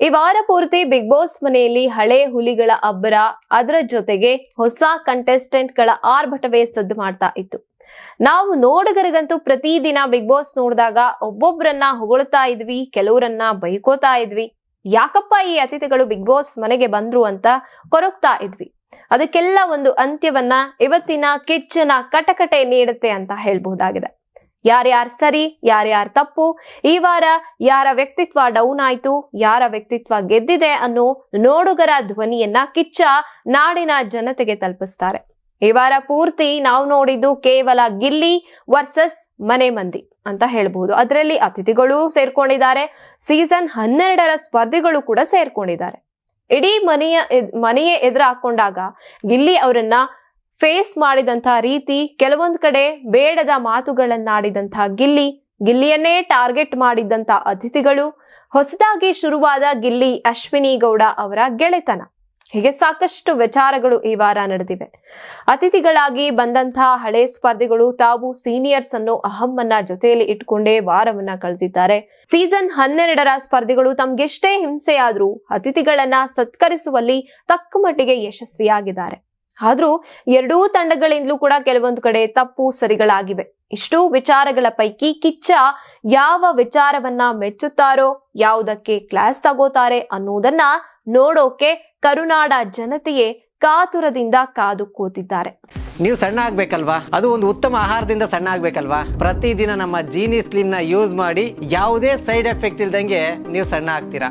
ಈ ವಾರ ಪೂರ್ತಿ ಬಿಗ್ ಬಾಸ್ ಮನೆಯಲ್ಲಿ ಹಳೆ ಹುಲಿಗಳ ಅಬ್ಬರ, ಅದರ ಜೊತೆಗೆ ಹೊಸ ಕಂಟೆಸ್ಟೆಂಟ್ಗಳ ಆರ್ಭಟವೇ ಸದ್ದು ಮಾಡ್ತಾ ಇತ್ತು. ನಾವು ನೋಡುಗರಿಗಂತೂ ಪ್ರತಿದಿನ ಬಿಗ್ ಬಾಸ್ ನೋಡಿದಾಗ ಒಬ್ಬೊಬ್ಬರನ್ನ ಹೊಗಳ್ತಾ ಇದ್ವಿ, ಕೆಲವರನ್ನ ಬೈಕೋತಾ ಇದ್ವಿ. ಯಾಕಪ್ಪ ಈ ಅತಿಥಿಗಳು ಬಿಗ್ ಬಾಸ್ ಮನೆಗೆ ಬಂದ್ರು ಅಂತ ಕೊರಗ್ತಾ ಇದ್ವಿ. ಅದಕ್ಕೆಲ್ಲ ಒಂದು ಅಂತ್ಯವನ್ನ ಇವತ್ತಿನ ಕಿಚ್ಚನ ಕಟಕಟೆ ನೀಡುತ್ತೆ ಅಂತ ಹೇಳ್ಬಹುದಾಗಿದೆ. ಯಾರ್ಯಾರ್ ಸರಿ ಯಾರ್ಯಾರು ತಪ್ಪು? ಈ ವಾರ ಯಾರ ವ್ಯಕ್ತಿತ್ವ ಡೌನ್ ಆಯ್ತು, ಯಾರ ವ್ಯಕ್ತಿತ್ವ ಗೆದ್ದಿದೆ ಅನ್ನೋ ನೋಡುಗರ ಧ್ವನಿಯನ್ನ ಕಿಚ್ಚ ನಾಡಿನ ಜನತೆಗೆ ತಲುಪಿಸ್ತಾರೆ. ಈ ವಾರ ಪೂರ್ತಿ ನಾವು ನೋಡಿದ್ದು ಕೇವಲ ಗಿಲ್ಲಿ ವರ್ಸಸ್ ಮನೆ ಮಂದಿ ಅಂತ ಹೇಳ್ಬಹುದು. ಅದರಲ್ಲಿ ಅತಿಥಿಗಳು ಸೇರ್ಕೊಂಡಿದ್ದಾರೆ, ಸೀಸನ್ ಹನ್ನೆರಡರ ಸ್ಪರ್ಧಿಗಳು ಕೂಡ ಸೇರ್ಕೊಂಡಿದ್ದಾರೆ. ಇಡೀ ಮನೆಯ ಮನೆಯೇ ಎದುರು ಹಾಕೊಂಡಾಗ ಗಿಲ್ಲಿ ಅವರನ್ನ ಫೇಸ್ ಮಾಡಿದಂಥ ರೀತಿ ಕೆಲವೊಂದು ಕಡೆ ಬೇಡದ ಮಾತುಗಳನ್ನಾಡಿದಂಥ ಗಿಲ್ಲಿ, ಗಿಲ್ಲಿಯನ್ನೇ ಟಾರ್ಗೆಟ್ ಮಾಡಿದ್ದಂಥ ಅತಿಥಿಗಳು, ಹೊಸದಾಗಿ ಶುರುವಾದ ಗಿಲ್ಲಿ ಅಶ್ವಿನಿ ಗೌಡ ಅವರ ಗೆಳೆತನ. ಹೀಗೆ ಸಾಕಷ್ಟು ವಿಚಾರಗಳು ಈ ವಾರ ನಡೆದಿವೆ. ಅತಿಥಿಗಳಾಗಿ ಬಂದಂತಹ ಹಳೆ ಸ್ಪರ್ಧಿಗಳು ತಾವು ಸೀನಿಯರ್ಸ್ ಅನ್ನು ಅಹಮ್ಮನ್ನ ಜೊತೆಯಲ್ಲಿ ಇಟ್ಕೊಂಡೇ ವಾರವನ್ನ ಕಳೆದಿದ್ದಾರೆ. ಸೀಸನ್ ಹನ್ನೆರಡರ ಸ್ಪರ್ಧಿಗಳು ತಮ್ಗೆಷ್ಟೇ ಹಿಂಸೆಯಾದ್ರೂ ಅತಿಥಿಗಳನ್ನ ಸತ್ಕರಿಸುವಲ್ಲಿ ತಕ್ಕ ಮಟ್ಟಿಗೆ ಯಶಸ್ವಿಯಾಗಿದ್ದಾರೆ. ಆದ್ರೂ ಎರಡೂ ತಂಡಗಳಿಂದಲೂ ಕೂಡ ಕೆಲವೊಂದು ಕಡೆ ತಪ್ಪು ಸರಿಗಳಾಗಿವೆ. ಇಷ್ಟು ವಿಚಾರಗಳ ಪೈಕಿ ಕಿಚ್ಚ ಯಾವ ವಿಚಾರವನ್ನ ಮೆಚ್ಚುತ್ತಾರೋ, ಯಾವುದಕ್ಕೆ ಕ್ಲಾಸ್ ತಗೋತಾರೆ ಅನ್ನೋದನ್ನ ನೋಡೋಕೆ ಕರುನಾಡ ಜನತೆಯೇ ಕಾತುರದಿಂದ ಕಾದು ಕೂತಿದ್ದಾರೆ. ನೀವು ಸಣ್ಣ ಆಗ್ಬೇಕಲ್ವಾ? ಅದು ಒಂದು ಉತ್ತಮ ಆಹಾರದಿಂದ ಸಣ್ಣ ಆಗ್ಬೇಕಲ್ವಾ? ಪ್ರತಿದಿನ ನಮ್ಮ ಜೀನಿ ಸ್ಲಿಮ್ನ ಯೂಸ್ ಮಾಡಿ ಯಾವುದೇ ಸೈಡ್ ಎಫೆಕ್ಟ್ ಇಲ್ದಂಗೆ ನೀವು ಸಣ್ಣ ಆಗ್ತೀರಾ?